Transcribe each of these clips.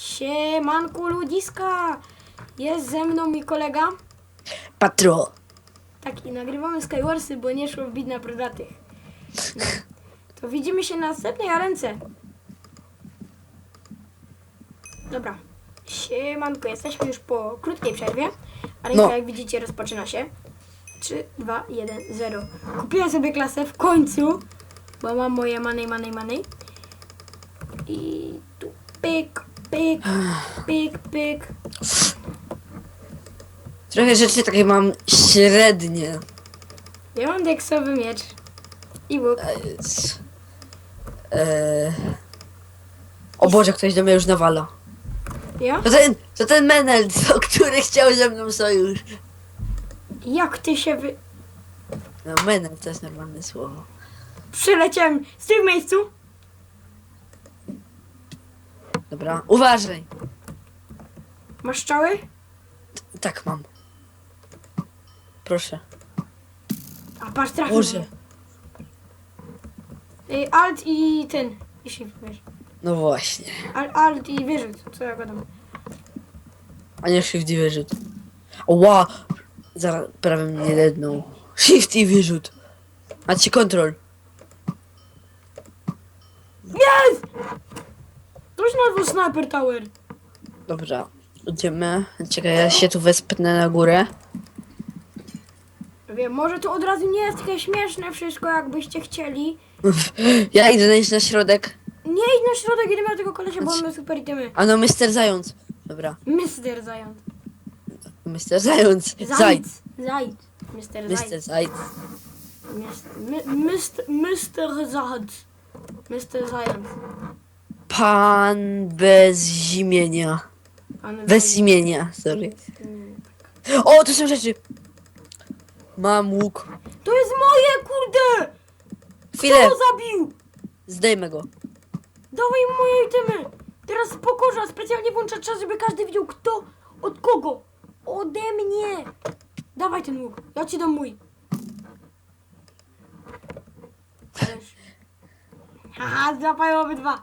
Siemanku ludziska! Jest ze mną mój kolega. Patrol. Tak, i nagrywamy Skywarsy, bo nie szło wbić na prodatych. No. To widzimy się na następnej arence. Dobra. Siemanko, jesteśmy już po krótkiej przerwie. Arenka, No. jak widzicie, rozpoczyna się. 3, 2, 1, 0. Kupiłem sobie klasę w końcu, bo mam moje money, money, money. I tu pyk, pyk, pyk, pyk. Trochę rzeczy takie mam średnie. Ja mam deksowy miecz. I łuk. Eee. O Boże, ktoś do mnie już nawala. Ja? To ten, to ten menel, co, który chciał ze mną sojusz. Jak ty się wy... No menel to jest normalne słowo. Przyleciałem z tym miejscu. Dobra, uważaj. Masz strzały? Tak mam. Proszę. A patrz, trafił. Boże. Y, Alt i ten. I shift, wiesz. No właśnie. Al, alt i wyrzut. Co ja gadam? A nie shift i wyrzut. Ła! Zaraz prawie mnie jedną. Shift i wyrzut. Macie kontrol. Jest! Ktoś nazwał Sniper Tower. Dobra, idziemy. Czekaj, ja się tu wespnę na górę. Wiem, może to od razu nie jest takie śmieszne wszystko, jakbyście chcieli. Ja idę iść na środek. Nie idź na środek, idę na tego kolesia, bo on ma super itemy. A no, Mr. Zając. Dobra, Mister Zając. Mr. Zając. Zajd. Zajdź. Zajdź. Mister Mr. Zajdź. Zajd. Mister Mister Zajdź. Mister Zając. Pan bez imienia. Pan Bez imienia, sorry. O, to są rzeczy. Mam łuk. To jest moje, kurde! Chwilę, Kto zabił? zdejmę go. Dawaj mu moje itemy! Teraz pokorza, specjalnie włącza czas, żeby każdy widział kto, od kogo. Ode mnie! Dawaj ten łuk, ja ci dam mój. Ależ... Haha, złapają obydwa.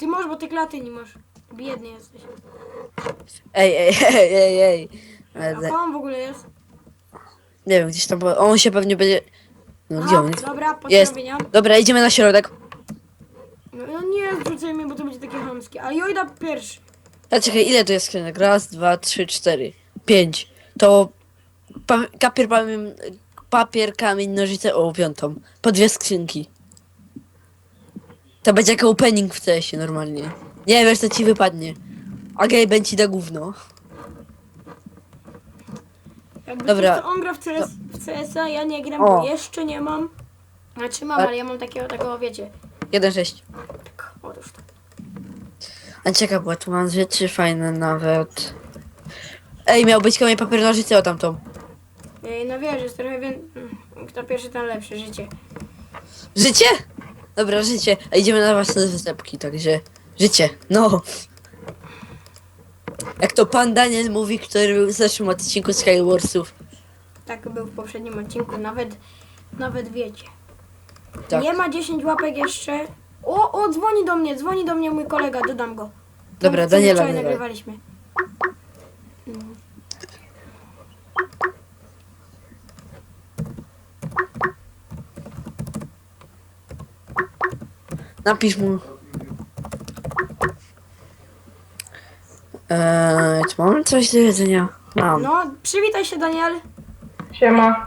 Ty możesz, bo ty klaty nie masz. Biedny jesteś. Ej, ej, ej, ej, ej. A Ale, w ogóle jest? nie wiem, gdzieś tam, po- on się pewnie będzie... No, gdzie Aha, on jest? dobra, Jest. Dobra, idziemy na środek. No, no nie zrzucaj mnie, bo to będzie takie chamskie. A Jojda pierwszy. A czekaj, ile tu jest skrzynek? Raz, dwa, trzy, cztery, pięć. To pa papier, pamię- papier, kamień, nożyce, o, piątą. Po dwie skrzynki. To będzie jak opening w CS-ie normalnie. Nie wiesz, co ci wypadnie. A gej będzie ci da gówno. Jakby Dobra. Coś, to on gra w, CS, w CS-a, ja nie gram, O. bo jeszcze nie mam. Znaczy mam, A- ale ja mam takiego, takiego wiecie. Jeden sześć. Tak, otóż to. A czekaj, bo tu mam rzeczy fajne nawet. Ej, miał być kamień, papier, nożyce o tamtą. Ej, no wiesz, jest trochę więcej. Kto pierwszy, ten lepszy, życie. Życie? Dobra, życie. A idziemy na własne występki, także życie. No. Jak to pan Daniel mówi, który był w zeszłym odcinku Skywarsów. Tak był w poprzednim odcinku, nawet, nawet wiecie. Tak. Nie ma 10 łapek jeszcze. O, o, dzwoni do mnie, dzwoni do mnie mój kolega, dodam go. Dobra, Daniela Wczoraj nagrywaliśmy. Mm. Napisz mu. Eee, czy mamy coś do jedzenia? Mam. No, przywitaj się, Daniel. Siema.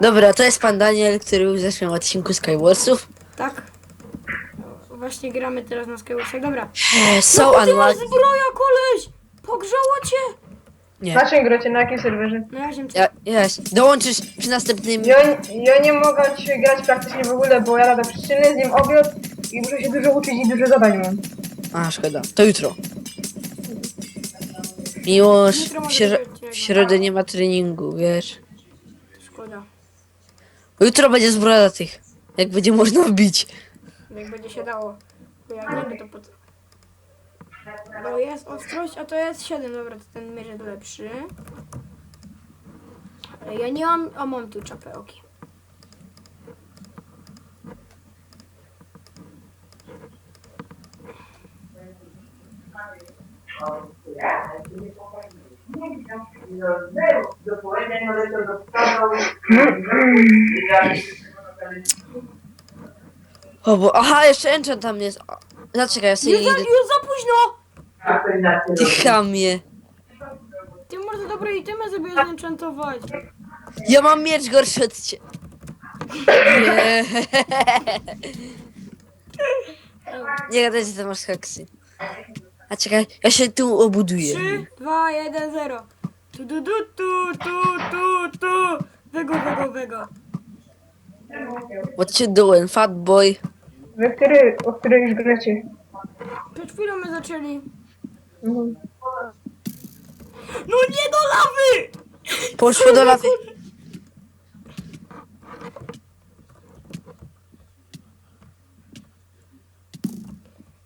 Dobra, to jest pan Daniel, który był w zeszłym odcinku Skywarsów. Tak. Właśnie gramy teraz na Skywarsach, dobra. Eee, so no, ty masz unlucky. zbroja, koleś! Pogrzało cię! Nie. Na czym gracie? Na jakim serwerze? No ja się Ja, jest. Dołączysz przy następnym... Ja, ja nie mogę ci grać praktycznie w ogóle, bo ja radę przyczyny, zjem obiad i muszę się dużo uczyć i dużo zadań mam. A, szkoda. To jutro. Miłość, Jutro w, może śro- być w środę nie ma treningu, wiesz. Szkoda. Jutro będzie zbroja tych. Jak będzie można wbić. Jak będzie się dało. Bo jak nie, to po co? Bo jest ostrość, a to jest 7. Dobra, to ten mierz jest lepszy. Ale ja nie mam... O, mam tu czapę, oki. O, bo, aha, jeszcze enchant tam jest. O, Zaczekaj, ja sobie Już za, idę. już za późno! Ty chamie. Ty może dobre itemy sobie zenchantować. Ja mam miecz gorszy od ciebie. Nie. Nie gadaj, że ty masz haksy. A czekaj, ja się tu obuduję. 3, 2, 1, 0. Tu, tu, tu, tu, tu, tu, tu. Wego, wego, wego. What you doing, fat boy? Wy który, o której już gracie? Przed chwilą my zaczęli. Mhm. No nie do lawy! Poszło do lawy.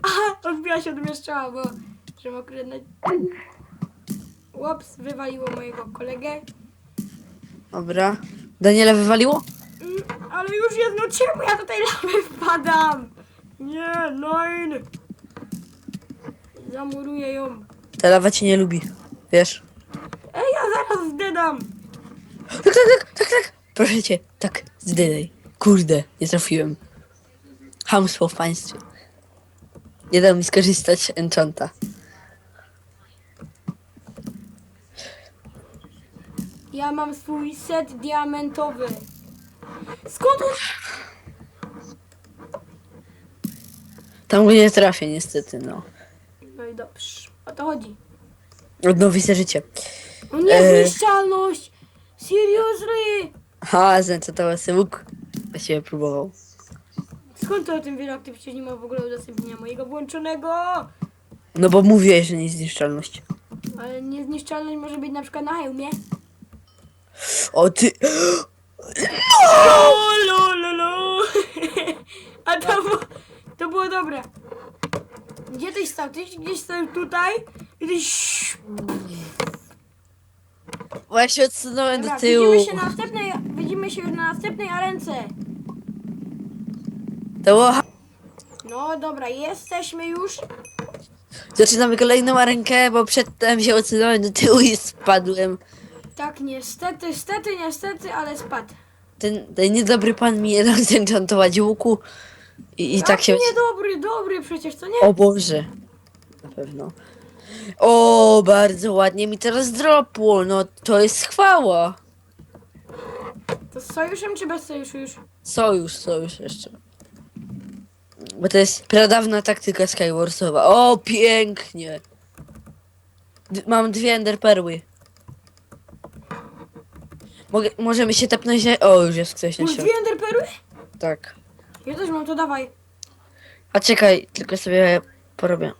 Aha, odbiła się od mnie strzała, bo akurat na... Łops, wywaliło mojego kolegę. Dobra. Daniela wywaliło? Mm, ale już jest, no czemu ja tej lawy wpadam? Nie, nein! Zamuruję ją. Ta lawa cię nie lubi. Wiesz? Ej, ja zaraz zdedam! Tak, tak, tak, tak, tak. Proszę cię, tak, zdydaj. Kurde, nie trafiłem. Hamstwo w państwie. Nie dał mi skorzystać z enchanta. Ja mam swój set diamentowy. Skąd on... Tam go nie trafię niestety, no. No i dobrze, o to chodzi. Odnowi se życie. O nie, Eee. zniszczalność! Seriously! Ha, zenchantował sobie łuk. Właściwie próbował. Skąd ty o tym wiesz, jak ty przecież nie ma w ogóle udostępnienia mojego włączonego? No bo mówiłeś, że niezniszczalność. Ale niezniszczalność może być na przykład na hełmie. O ty... O, lo, lo, lo. A to, było- to było dobre. Gdzie tyś stał? Tyś gdzieś stał tutaj i tyś... Bo ja się odsunąłem do Dobra, tyłu. widzimy się na następnej, widzimy się na następnej arence. To No dobra, jesteśmy już. Zaczynamy kolejną rękę, bo przedtem się odsunąłem do tyłu i spadłem. Tak, niestety, niestety, niestety, ale spadł. Ten, ten niedobry pan mi nie dał zenchantować łuku. I, i tak się... niedobry, dobry przecież, co nie? O Boże. Na pewno. O, bardzo ładnie mi teraz dropło. No to jest chwała. To z sojuszem czy bez sojuszu już? Sojusz, sojusz jeszcze. Bo to jest pradawna taktyka Skywarsowa. O, pięknie. D mam dwie enderperły. Mogę, możemy się tepnąć na... O, już jest ktoś na Masz środku. dwie enderperły? Tak. Ja też mam, to dawaj. A czekaj, tylko sobie porobię.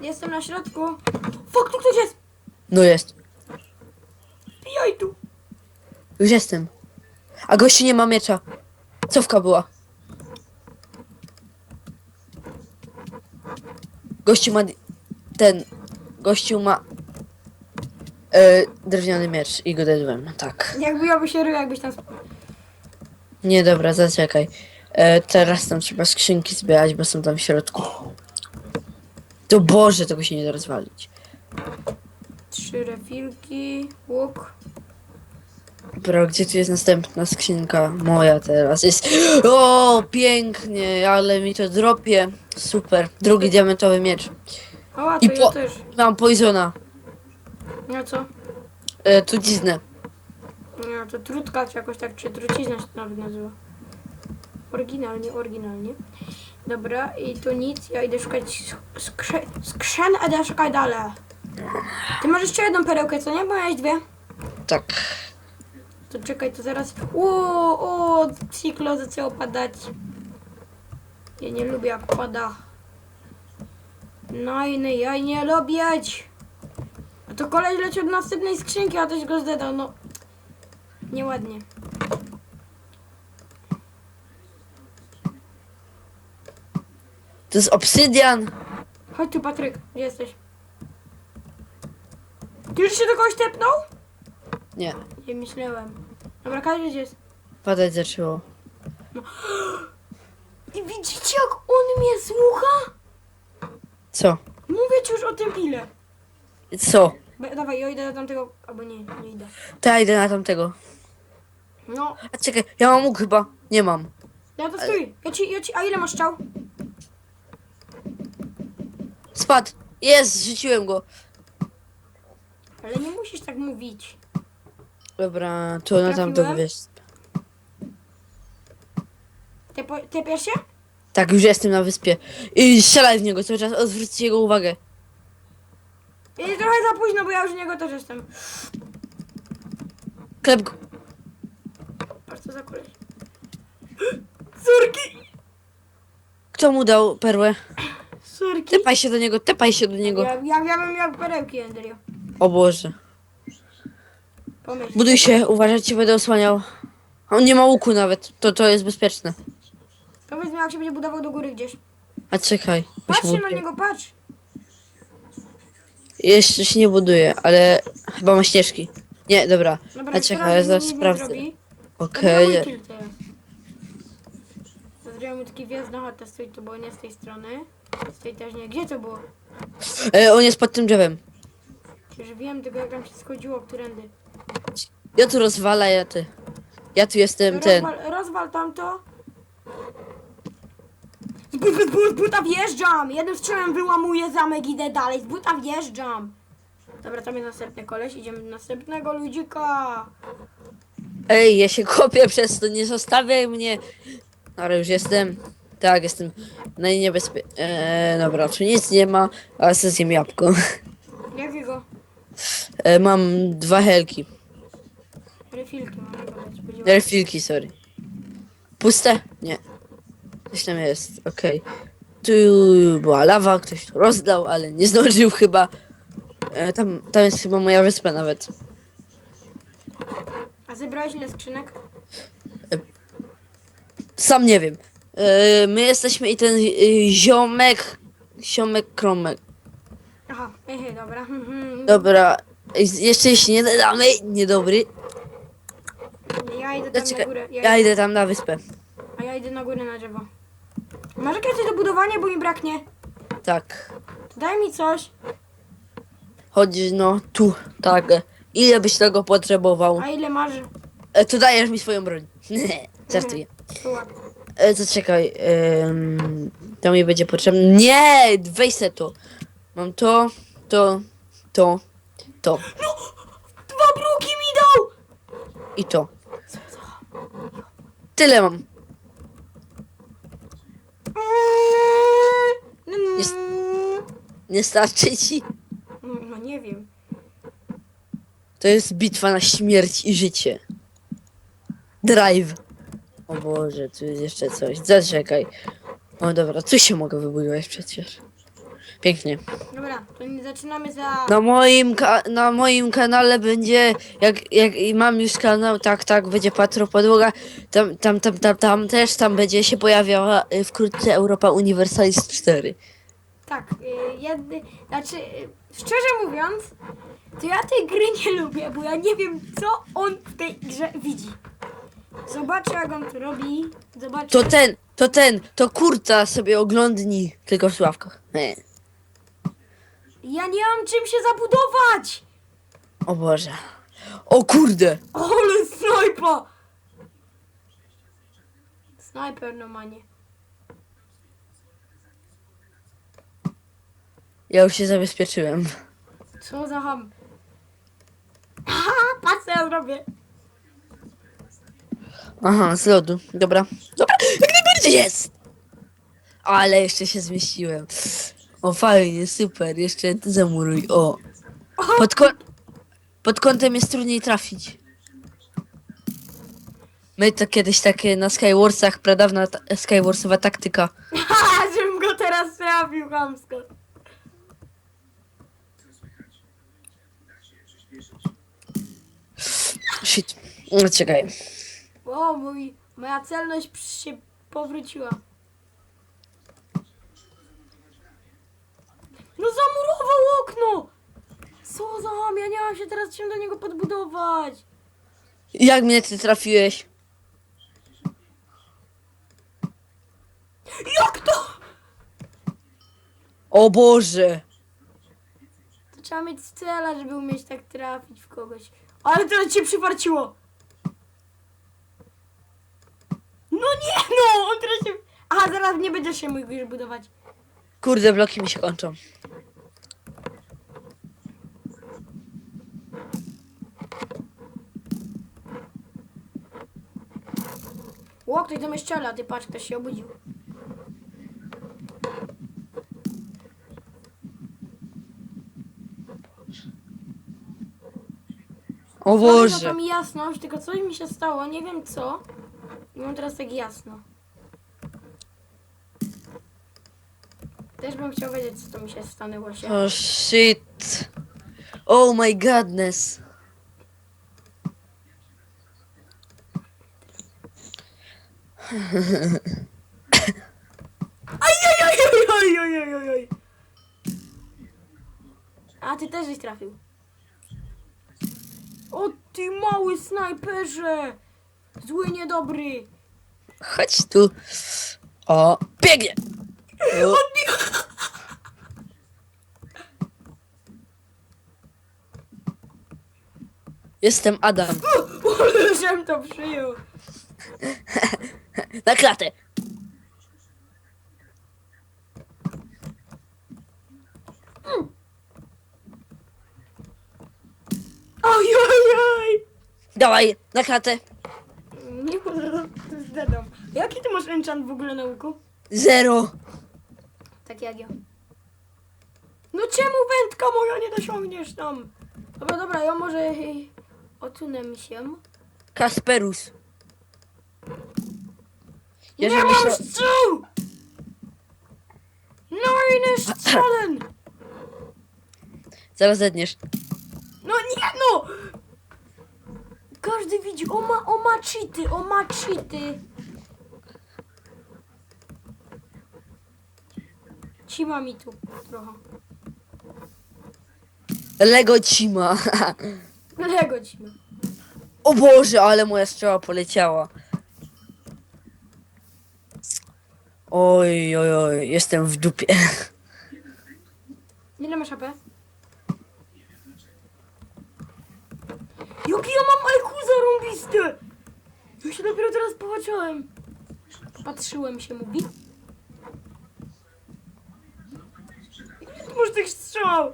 Jestem na środku. Fuck, tu ktoś jest! No jest. Pijaj tu! Już jestem. A gościu nie ma miecza. Cofka była. Gościu ma... Ten... Gościu ma... E, drewniany miecz i go dedłem. Tak. Jakby ja by się rył, jakbyś tam... sp- Nie, dobra, zaczekaj. E, teraz tam trzeba skrzynki zbierać, bo są tam w środku. To Boże, tego się nie da rozwalić. Trzy refilki, łuk. Bro, gdzie tu jest następna skrzynka? Moja teraz jest. O, pięknie, ale mi to dropie. Super. Drugi diamentowy miecz. O, to I ja po- też. Mam poisona. No co? E, truciznę. No to trutka, czy jakoś tak, czy trucizna się to nawet nazywa. Oryginalnie, oryginalnie. Dobra, i tu nic, ja idę szukać sk- skrze skrzyn, a idę szukać dalej. Ty masz jeszcze jedną perełkę, co nie? Bo miałeś dwie. Tak. To czekaj, to zaraz... O, o, ciklo zaczęło padać. Ja nie lubię jak pada. No i nie, ja nie lubię. A to koleś leci od następnej skrzynki, a też go zdedał, no. Nieładnie. To jest obsydian. Chodź tu, Patryk, gdzie jesteś? Ty już się do kogoś tepnął? Nie. Nie myślałem. Dobra, każdy gdzie jest. Padać zaczęło. I widzicie jak on mnie słucha? Co? Mówię ci już o tym ile. Co? Be, dawaj, ja idę do tamtego, albo nie, nie idę. To ja idę na tamtego. No, A czekaj, ja mam łuk chyba. Nie mam. ja to stój. Ja ci, ja ci, a ile masz czał? Spadł. Jest, rzuciłem go. Ale nie musisz tak mówić. Dobra, to na Trafiłem? wiesz. Te, po, te pierwsze? Tak, już jestem na wyspie. I strzelaj w niego cały czas, odwróćcie jego uwagę. Jest trochę za późno, bo ja już u niego też jestem. Klep go. Patrz co za koleś. Córki! Kto mu dał perłę? Córki! Tepaj się do niego, tepaj się do niego. Ja, ja, ja bym miał perełki, Andrio. O Boże. Pomyśl. Buduj się, uważaj, ci będę osłaniał. On nie ma łuku nawet, to to jest bezpieczne. Powiedz mi, jak się będzie budował do góry gdzieś. A czekaj. bo się Patrz się na buduje. niego, patrz. Jeszcze się nie buduje, ale chyba ma ścieżki. Nie, dobra. Dobra, A czekaj, ja zaraz sprawdzę. Okej. Teraz. To Zrobimy taki wjazd na chatę, stój, to było nie z tej strony. Z tej też nie. Gdzie to było? E, on jest pod tym drzewem. Przecież wiem tylko jak tam się schodziło, którędy. Ja tu rozwala, ja ty. Ja tu jestem ten. Rozwal, rozwal tamto. Z, but, z, but, z buta wjeżdżam! Jednym strzałem wyłamuję zamek, idę dalej. Z buta wjeżdżam! Dobra, tam jest następny koleś. Idziemy do następnego ludzika. Ej, ja się kopię przez to, nie zostawiaj mnie. Ale już jestem. Tak, jestem najniebezpie... Eee, dobra, tu nic nie ma, ale sobie zjem jabłko. Jakiego? E, mam dwa helki. Refilki mam. Refilki, sorry. Puste? Nie. Coś tam jest, okej. Tu była lawa, ktoś to rozdał, ale nie zdążył chyba. E, tam, tam jest chyba moja wyspa nawet. A zebrałeś ile skrzynek? Sam nie wiem. E, my jesteśmy i ten e, ziomek... Ziomek kromek. Aha, ehe, dobra. mhm. Dobra, e, jeszcze jeśli nie damy, niedobry. Ja idę tam na czekaj, górę. Ja, ja idę tam na wyspę. A ja idę na górę na drzewo. Masz jakieś coś do budowania, bo mi braknie? Tak. To daj mi coś. Chodź no, tu, tak. Ile byś tego potrzebował? A ile masz? E, to dajesz mi swoją broń. Żartuję. Tu łap. E, em, to mi będzie potrzebne. Nie! Weź se to. Mam to, to, to, to Dwa bruki mi dał! i to. Tyle mam. Jest- Nie starczy ci. No nie wiem. To jest bitwa na śmierć i życie. Drive. O Boże, tu jest jeszcze coś. Zaczekaj. O dobra, tu się mogę wybudować przecież. Pięknie. Dobra, to nie zaczynamy za... Na moim, ka- na moim kanale będzie, jak, jak i mam już kanał, tak, tak, będzie Patro Podłoga, tam, tam, tam, tam, tam też, tam będzie się pojawiała y, wkrótce Europa Universalis 4. Tak, y, jedny... Znaczy, y, szczerze mówiąc, to ja tej gry nie lubię, bo ja nie wiem, co on w tej grze widzi. Zobaczę, jak on to robi. Zobaczę... To ten, to ten, to kurta sobie oglądnij, tylko w sławkach. Nie. Ja nie mam czym się zabudować! O Boże. O kurde. Ale snajpa! Snajper no manie. Ja już się zabezpieczyłem. Co za ham. Aha, patrz co ja zrobię. Aha, z lodu. Dobra. Dobra, jak najbardziej jest! Ale jeszcze się zmieściłem. O, fajnie, super. Jeszcze ty zamuruj. O. Pod, kąt, pod kątem jest trudniej trafić. My to kiedyś takie na Skywarsach, pradawna ta Skywarsowa taktyka. Haha, żebym go teraz trafił chamsko. Shit. No, czekaj. O mój, moja celność się powróciła. No zamurował okno! Co za ham, ja nie mam się teraz czym do niego podbudować. Jak mnie ty trafiłeś? Jak to? O Boże! To trzeba mieć cela, żeby umieć tak trafić w kogoś. Ale teraz cię przywarciło! No nie no! On teraz się... Aha, zaraz nie będziesz się mógł już budować. Kurde, bloki mi się kończą. Ło, ktoś do mnie strzela, ty patrz, ktoś się obudził. O No Boże! tam jasność, tylko coś mi się stało, nie wiem co. I mam teraz tak jasno. Też bym chciał wiedzieć, co to mi się stanęło się. Oh shit! Oh my godness! Ojojojojojojojoj! A ty też żeś trafił. O ty mały snajperze! Zły, niedobry! Chodź tu. O, biegnie! O, Jestem Adam. Ulużem to przyjął. Na klatę! Oj, oj, oj! Dawaj, na klatę! Nie może zdedam. Jaki ty masz enchant w ogóle na łuku? Zero! Tak jak ja. No czemu wędka moja nie dosiągniesz tam? Dobra, dobra, ja może hej, odsunę się. Kasperus. Nie mam się... strzał! No i strzelen! Zaraz zedniesz. No nie no! Każdy widzi, o ma, o ma cheaty, o ma cheaty. Cima mi tu trochę. Lego cima. Lego cima. O Boże, ale moja strzała poleciała. Oj, oj, oj, jestem w dupie. Ile masz HP? Jaki ja mam IQ zarąbiste! Ja się dopiero teraz popatrzyłem. Patrzyłem się, mówi. Ile ty masz tych strzał?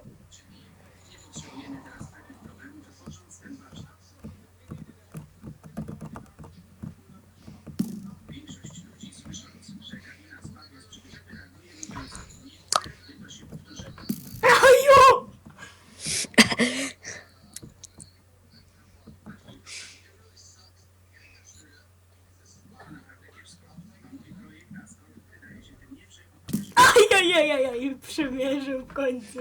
Ajajajajaj, przymierzył w końcu.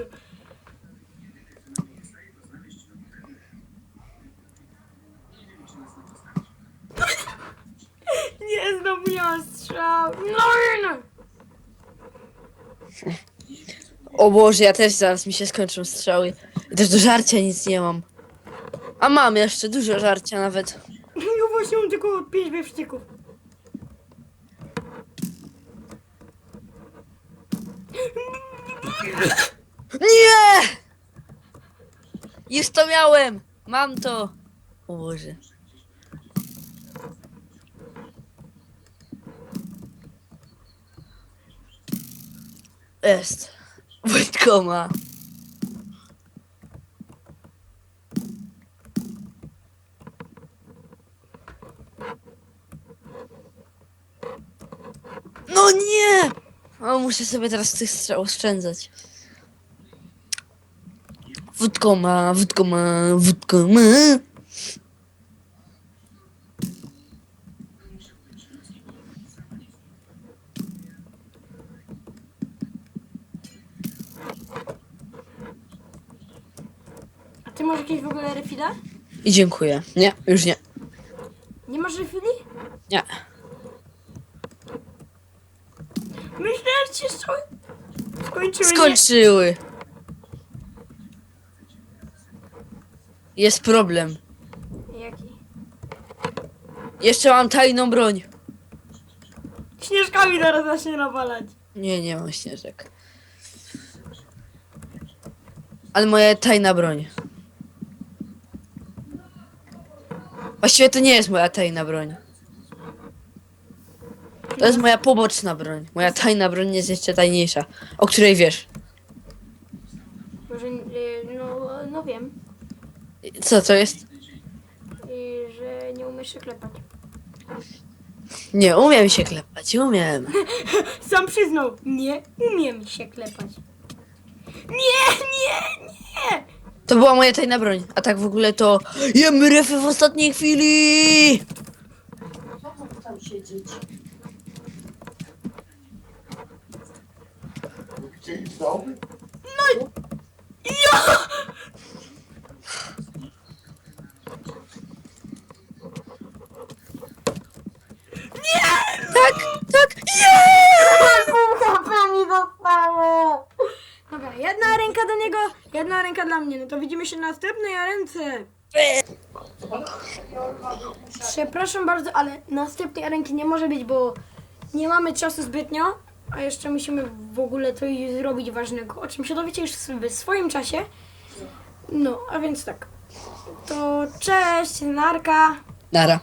Nie, znowu nie mam strzał. No i no. O Boże, ja też zaraz mi się skończą strzały. I też do żarcia nic nie mam. A mam jeszcze dużo żarcia nawet. Ja właśnie mam tylko pięć wewsztyków. Nie! Już to miałem! Mam to! O Boże. Jest. Wojtko ma. No nie! O, muszę sobie teraz tych strzał oszczędzać. Wódko ma, wódko ma, wódko ma. A ty masz jakieś w ogóle refile? I dziękuję. Nie, już nie. Nie masz refili? Nie. Myślałem, że strzały skończyły. nie? Skończyły. Jest problem. Jaki? Jeszcze mam tajną broń. Śnieżkami zaraz zacznie nawalać. Nie, nie mam śnieżek. Ale moja tajna broń. Właściwie to nie jest moja tajna broń. To jest moja poboczna broń. Moja tajna broń jest jeszcze tajniejsza. O której wiesz. Może, y, no, no wiem, Co to jest? y, że nie umiesz się klepać. Nie, umiem się klepać, umiem. Sam przyznał, nie umiem się klepać. Nie, nie, nie! To była moja tajna broń. A tak w ogóle to jem refy w ostatniej chwili. Tak, tak. Pół mi zostało! Dobra, jedna ręka do niego, jedna ręka dla mnie. No to widzimy się na następnej ręce. Przepraszam bardzo, ale następnej ręki nie może być, bo nie mamy czasu zbytnio, a jeszcze musimy w ogóle coś zrobić ważnego, o czym się dowiecie już w swoim czasie. No, a więc tak. To cześć, narka. Nara.